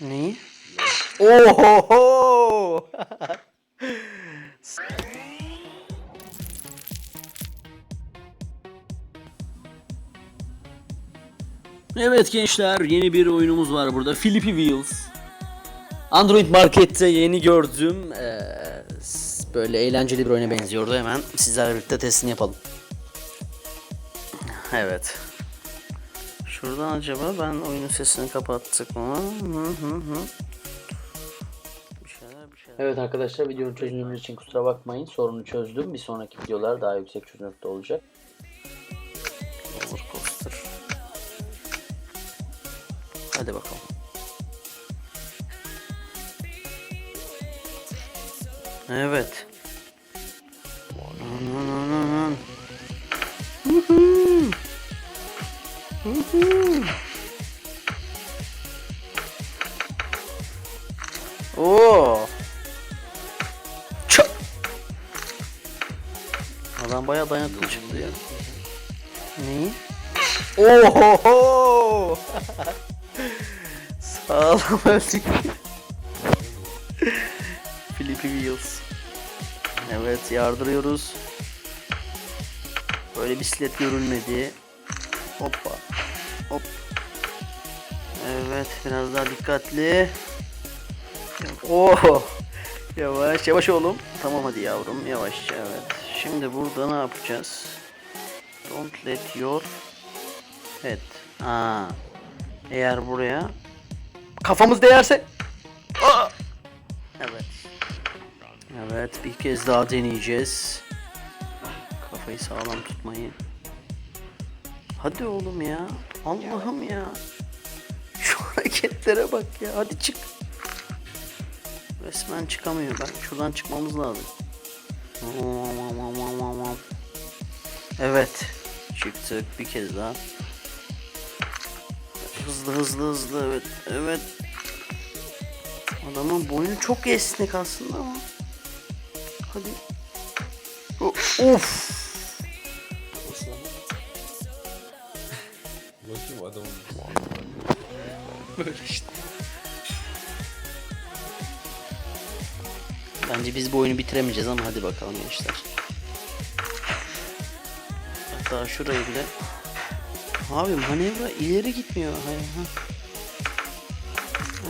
Neyi? Oho! Evet gençler yeni bir oyunumuz var burada. Flippy Wheels. Android Market'te yeni gördüm. Ee, böyle eğlenceli bir oyuna benziyordu. Hemen sizlerle birlikte testini yapalım. Evet. Şuradan acaba ben oyunun sesini kapattık mı? Hı hı hı. Bir şeyler bir şeyler. Evet arkadaşlar videonun çözünürlüğü için kusura bakmayın. Sorunu çözdüm. Bir sonraki videolar daha yüksek çözünürlükte olacak. Roller coaster. Hadi bakalım. Evet. Oo. Çok. Adam bayağı dayanıklı çıktı ya. Neyi? Oho! Sağlam öldük. Flippy Wheels. Evet yardırıyoruz. Böyle bisiklet görülmedi. Hoppa. Hop. Evet biraz daha dikkatli. Oo. Yavaş yavaş oğlum. Tamam hadi yavrum yavaş evet. Şimdi burada ne yapacağız? Don't let your head. Aa. Eğer buraya kafamız değerse Aa! Evet. Evet bir kez daha deneyeceğiz. Kafayı sağlam tutmayı. Hadi oğlum ya. Allah'ım ya. Şu hareketlere bak ya. Hadi çık. Resmen çıkamıyor. Ben şuradan çıkmamız lazım. Evet. Çıktık bir kez daha. Hızlı hızlı hızlı evet. Evet. Adamın boynu çok esnek aslında ama. Hadi. Of. Bakayım adamın. Böyle işte. Bence biz bu oyunu bitiremeyeceğiz ama hadi bakalım gençler. Hatta şurayı bile... Abi manevra ileri gitmiyor. Hayır, ha.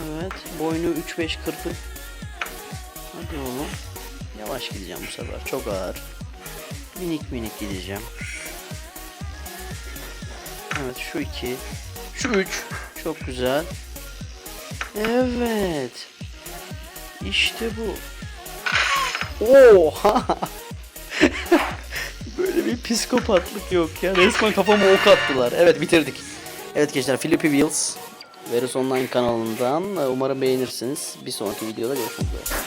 Evet. Boynu 3-5 kırpın. Hadi oğlum. Yavaş gideceğim bu sefer. Çok ağır. Minik minik gideceğim. Evet şu iki. Şu üç. Çok güzel. Evet. İşte bu. Oha. Böyle bir psikopatlık yok ya. Resmen kafama ok attılar. Evet bitirdik. Evet gençler Flippy Wheels. Verus Online kanalından. Umarım beğenirsiniz. Bir sonraki videoda görüşmek üzere.